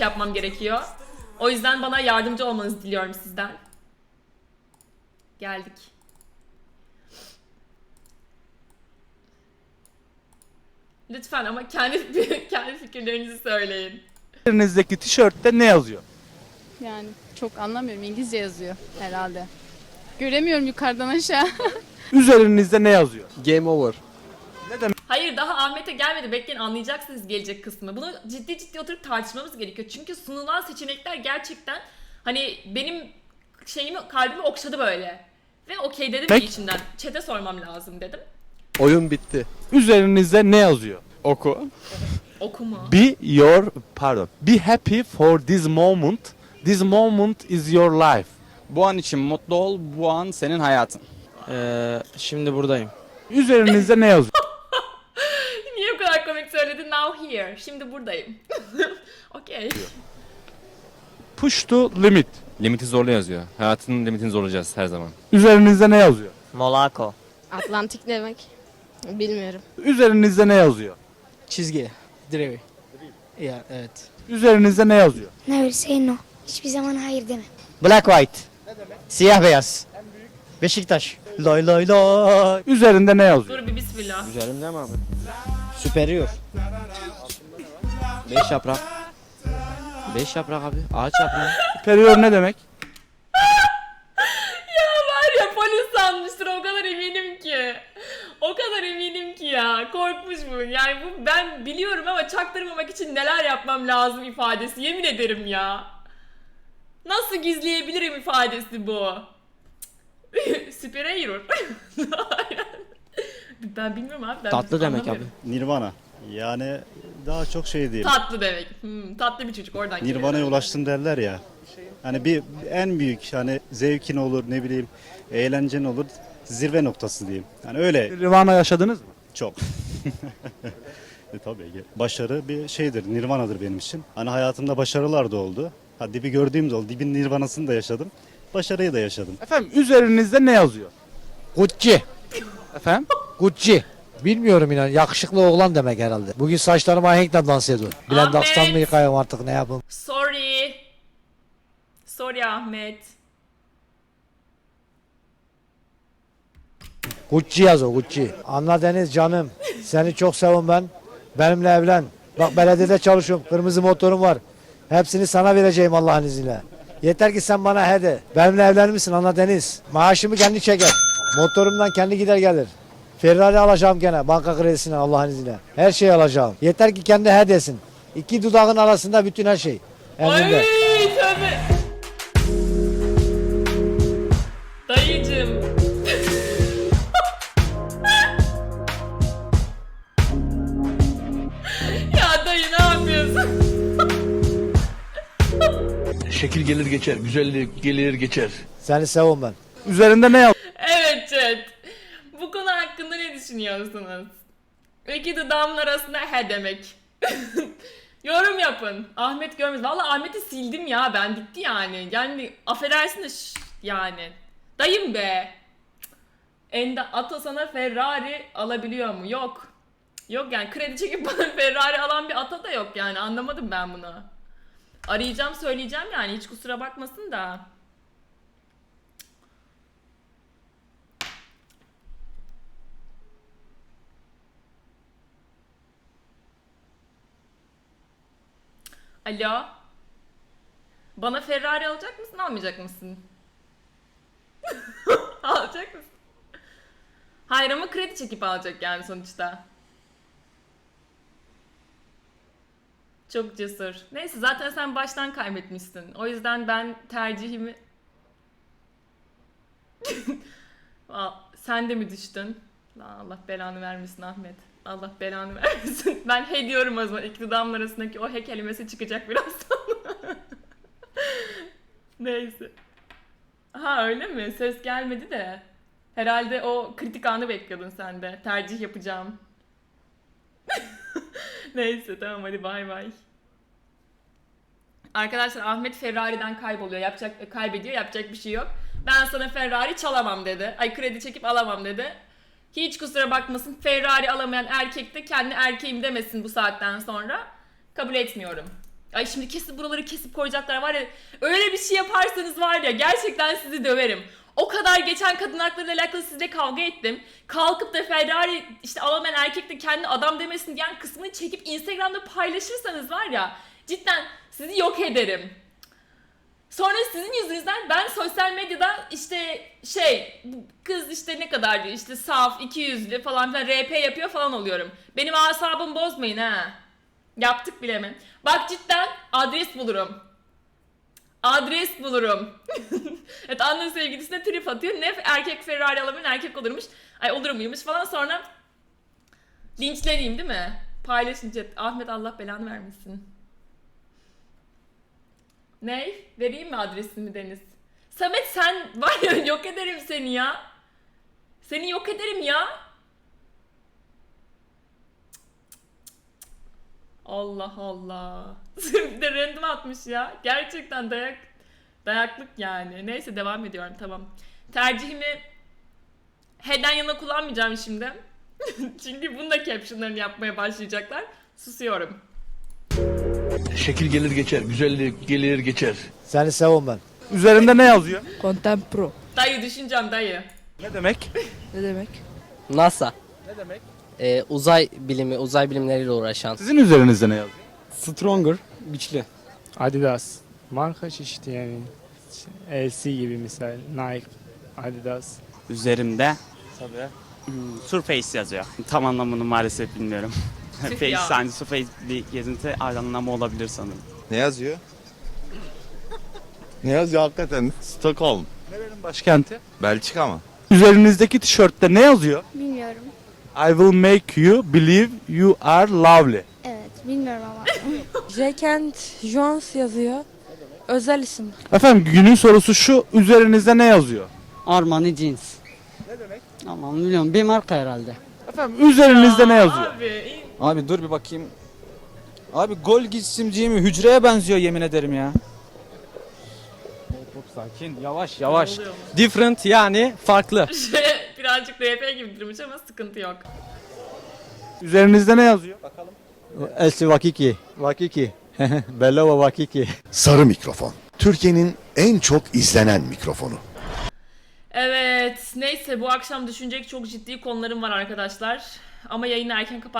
yapmam gerekiyor. O yüzden bana yardımcı olmanızı diliyorum sizden. Geldik. Lütfen ama kendi kendi fikirlerinizi söyleyin. Üzerinizdeki tişörtte ne yazıyor? Yani çok anlamıyorum. İngilizce yazıyor herhalde. Göremiyorum yukarıdan aşağı. Üzerinizde ne yazıyor? Game over. Hayır daha Ahmet'e gelmedi. Bekleyin anlayacaksınız gelecek kısmı. Bunu ciddi ciddi oturup tartışmamız gerekiyor. Çünkü sunulan seçenekler gerçekten hani benim şeyimi kalbimi okşadı böyle. Ve okey dedim Peki. ki içimden. Çete sormam lazım dedim. Oyun bitti. Üzerinizde ne yazıyor? Oku. Okuma. Be your pardon. Be happy for this moment. This moment is your life. Bu an için mutlu ol, bu an senin hayatın. Ee, şimdi buradayım. Üzerinizde ne yazıyor? Şimdi buradayım. okey. Push to limit. Limiti zorla yazıyor. Hayatının limitini zorlayacağız her zaman. Üzerinizde ne yazıyor? Monaco. Atlantik ne demek? Bilmiyorum. Üzerinizde ne yazıyor? Çizgi. Drevi. Ya evet. Üzerinizde ne yazıyor? Never say no. Hiçbir zaman hayır deme. Black white. Siyah beyaz. Beşiktaş. Lay lay lay. Üzerinde ne yazıyor? Dur bir bismillah. Üzerimde mi abi? Superior. Beş yaprak. Beş yaprak abi. Ağaç yaprağı. Superior ne demek? Ya var ya polis sanmıştır o kadar eminim ki. O kadar eminim ki ya. Korkmuş bu. Yani bu ben biliyorum ama çaktırmamak için neler yapmam lazım ifadesi. Yemin ederim ya. Nasıl gizleyebilirim ifadesi bu? Superior. ben bilmiyorum abi. Ben Tatlı demek abi. Nirvana. Yani daha çok şey değil. Tatlı demek. Hmm, tatlı bir çocuk oradan geliyor. Nirvana'ya ulaştın derler ya. Hani bir en büyük hani zevkin olur ne bileyim eğlencen olur zirve noktası diyeyim. Yani öyle Nirvana yaşadınız mı? çok. e, tabii ki. Başarı bir şeydir, nirvanadır benim için. Hani hayatımda başarılar da oldu. Ha dibi gördüğüm de oldu. Dibin nirvanasını da yaşadım. Başarıyı da yaşadım. Efendim üzerinizde ne yazıyor? Gucci. Efendim? Gucci. Bilmiyorum inan yakışıklı oğlan demek herhalde. Bugün saçlarıma ahenkle dans ediyor. Bilen dakstan mı yıkayım artık ne yapayım. Sorry. Sorry Ahmet. Gucci yaz o Gucci. Anla Deniz canım. Seni çok sevim ben. Benimle evlen. Bak belediyede çalışıyorum. Kırmızı motorum var. Hepsini sana vereceğim Allah'ın izniyle. Yeter ki sen bana he de. Benimle evlenir misin Anla Deniz? Maaşımı kendi çeker. Motorumdan kendi gider gelir. Ferrari alacağım gene banka kredisine Allah'ın izniyle. Her şeyi alacağım. Yeter ki kendi he desin. İki dudağın arasında bütün her şey. Emrinde. Ay tövbe. Dayıcım. ya dayı ne yapıyorsun? Şekil gelir geçer, güzellik gelir geçer. Seni sevim ben. Üzerinde ne yazıyor? Bu konu hakkında ne düşünüyorsunuz? İki dudağımın arasında he demek. Yorum yapın. Ahmet görmez. Valla Ahmet'i sildim ya ben bitti yani. Yani affedersin de yani. Dayım be. Enda Ato sana Ferrari alabiliyor mu? Yok. Yok yani kredi çekip bana Ferrari alan bir ata da yok yani anlamadım ben bunu. Arayacağım söyleyeceğim yani hiç kusura bakmasın da. Alo. Bana Ferrari alacak mısın, almayacak mısın? alacak mısın? Hayır ama kredi çekip alacak yani sonuçta. Çok cesur. Neyse zaten sen baştan kaybetmişsin. O yüzden ben tercihimi... Sen de mi düştün? Allah belanı vermesin Ahmet. Allah belanı vermesin. Ben he diyorum o zaman. İki dudağımın arasındaki o he kelimesi çıkacak birazdan. Neyse. Ha öyle mi? Ses gelmedi de. Herhalde o kritik anı bekliyordun sen de. Tercih yapacağım. Neyse tamam hadi bay bay. Arkadaşlar Ahmet Ferrari'den kayboluyor. Yapacak kaybediyor. Yapacak bir şey yok. Ben sana Ferrari çalamam dedi. Ay kredi çekip alamam dedi. Hiç kusura bakmasın. Ferrari alamayan erkek de kendi erkeğim demesin bu saatten sonra. Kabul etmiyorum. Ay şimdi kesin buraları kesip koyacaklar var ya. Öyle bir şey yaparsanız var ya gerçekten sizi döverim. O kadar geçen kadın hakları alakalı sizle kavga ettim. Kalkıp da Ferrari işte alamayan erkek de kendi adam demesin diyen kısmını çekip Instagram'da paylaşırsanız var ya cidden sizi yok ederim. Sonra sizin yüzünüzden ben sosyal medyada işte şey kız işte ne kadar diyor işte saf 200'lü falan filan RP yapıyor falan oluyorum. Benim asabımı bozmayın ha. Yaptık bile mi? Bak cidden adres bulurum. Adres bulurum. evet anne sevgilisine trip atıyor. Ne erkek Ferrari alamayan erkek olurmuş. Ay olur muymuş falan sonra linçleneyim değil mi? Paylaşınca Ahmet Allah belanı vermesin. Ne? Vereyim mi adresimi Deniz? Samet sen var ya yok ederim seni ya. Seni yok ederim ya. Allah Allah. bir de atmış ya. Gerçekten dayak dayaklık yani. Neyse devam ediyorum tamam. Tercihimi head'den yana kullanmayacağım şimdi. Çünkü bunun da captionlarını yapmaya başlayacaklar. Susuyorum. Şekil gelir geçer, güzellik gelir geçer. Seni seviyorum ben. Üzerinde ne yazıyor? Contempro. Dayı düşüneceğim dayı. Ne demek? Ne demek? NASA. Ne demek? Ee, uzay bilimi, uzay bilimleriyle uğraşan. Sizin üzerinizde ne yazıyor? Stronger, güçlü. Adidas. Marka çeşidi yani. LC gibi misal. Nike, Adidas. Üzerimde Tabii. hmm, Surface yazıyor. Tam anlamını maalesef bilmiyorum. Tüh Face ya. yani Surface bir gezinti anlamı olabilir sanırım. Ne yazıyor? ne yazıyor hakikaten? Stockholm. Nerenin başkenti? Belçika mı? Üzerinizdeki tişörtte ne yazıyor? Bilmiyorum. I will make you believe you are lovely. Evet bilmiyorum ama. Jekent Jones yazıyor. Özel isim. Efendim günün sorusu şu. Üzerinizde ne yazıyor? Armani jeans. Ne demek? Aman bilmiyorum bir marka herhalde. Efendim üzerinizde ne yazıyor? Abi. Abi dur bir bakayım. Abi gol gitsimciği mi? Hücreye benziyor yemin ederim ya. Çok sakin, yavaş yavaş. Oluyor? Different yani farklı. Şey, birazcık RP gibi durmuş ama sıkıntı yok. Üzerinizde ne yazıyor? Elsi Vakiki. Vakiki. Bellova Vakiki. Sarı mikrofon. Türkiye'nin en çok izlenen mikrofonu. Evet neyse bu akşam düşünecek çok ciddi konularım var arkadaşlar. Ama yayını erken kapat